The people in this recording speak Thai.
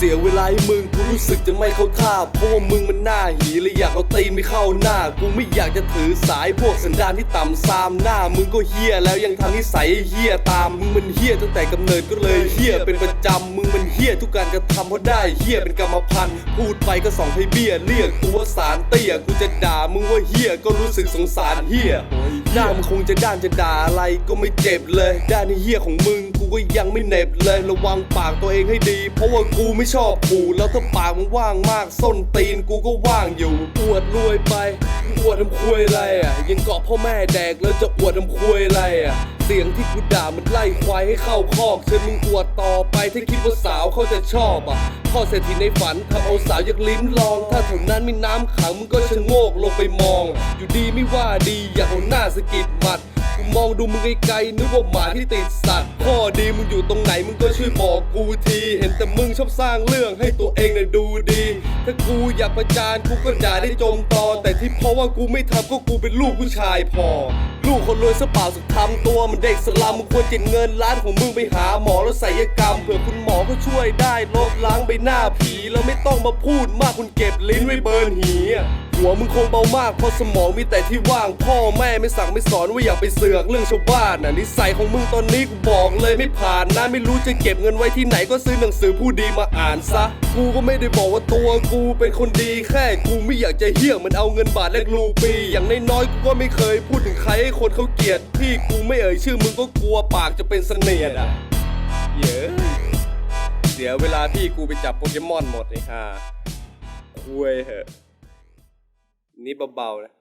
เสียเวลาให้มึงกูรู้สึกจะไม่เข้าท่าเพราะว่ามึงมันหน้าหีเลยอยากเอาตีนไม่เข้าหน้า กูไม่อยากจะถือสายพวกสันดานที่ต่ำซามหน้า มึงก็เฮี้ยแล้วยังทำนิสัยเฮี้ยตามมึงมันเฮี้ยตั้งแต่กำเนิดก็เลยเฮี้ยเป็นประจำมึงมันเฮี้ยทุกการกระทำเพราะได้เฮี้ยเป็นกรรมพันธุ์พูดไปก็ส่องให้เบี้ยเรียกตัวสารเตี้ยกูจะด่ามึงว่าเฮี้ยก็รู้สึกสงสารเฮี้ยหน้ามึงคงจะด้านจะด่าอะไรก็ไม่เจ็บเลย ด้านในเฮี้ยของมึงกูก็ยังไม่เหน็บเลยระวังปากตัวเองให้ดี เพราะว่ากูไม่ชอบผูแล้วถ้าปากมึงว่างมาก ส้นตีนกูก็ว่างอยู่ อวดรวยไป อวดทำคุยอะไรอะ ยังเกาะพ่อแม่แดกแล้วจะอวดทำคุยอะไรอะ เสียงที่กูด่ามันไล่ควายให้เข้าคอกเชิญมึงอวดต่อไปถ้าคิดว่าสาวเขาจะชอบอะพ่อเศรษฐีในฝันทำเอาสาวอยากลิ้มลอง ถ้าแถวนั้นมีน้ำขังมึงก็ชะโงกลงไปมอง อยู่ดีไม่ว่าดีอยากเอาหน้าสะกิดหมัดกูมองดูมึงไกลๆนึกว่าหมาที่ติดสัตว์ ข้อดีมึงอยู่ตรงไหนมึงก็ช่วยบอก อบสร้างเรื่องให้ตัวเองน่ยดูดี ถ้ากูอยากประจานกูก็ด่าได้จมตอ แต่ที่เพราะว่ากูไม่ทำก็กูเป็นลูกผู้ชายพอ ลูกคนรวยสเปล่าสุดทำตัวมันเด็กสลัมมึงควรเจ็บเงินล้านของมึงไปหาหมอแล้วศัลยกรรมเผื่อคุณหมอก็ช่วยได้ลบล้างใบหน้าผีแล้วไม่ต้องมาพูดมากคุณเก็บลิ้นไว้เบิร์นหีย หัวมึงคงเบามากเพราะสมองมีแต่ที่ว่าง พ่อแม่ไม่สั่งไม่สอนว่าอย่าไปเสือกเรื่องชาวบ้านน่ะนิสัยของมึงตอนนี้กูบอกเลยไม่ผ่านนะไม่รู้จะเก็บเงินไว้ที่ไหนก็ซื้อหนังสือผู้ดีมาอ่านซะ กูก็ไม่ได้บอกว่าตัวกูเป็นคนดีแค่กูไม่อยากจะเหี้ยเหมันเอาเงินบาทแลกรูปี อย่างน้อยๆกูก็ไม่เคยพูดถึงใครให้คนเขาเกลียดที่กูไม่เอ่ยชื่อมึงก็กลัวปากจะเป็นเสนียดอะเย้เสียเวลาพี่กูไปจับโปเกมอนหมดไอ้ห่าคุยเหอะ นี่เบาๆนะ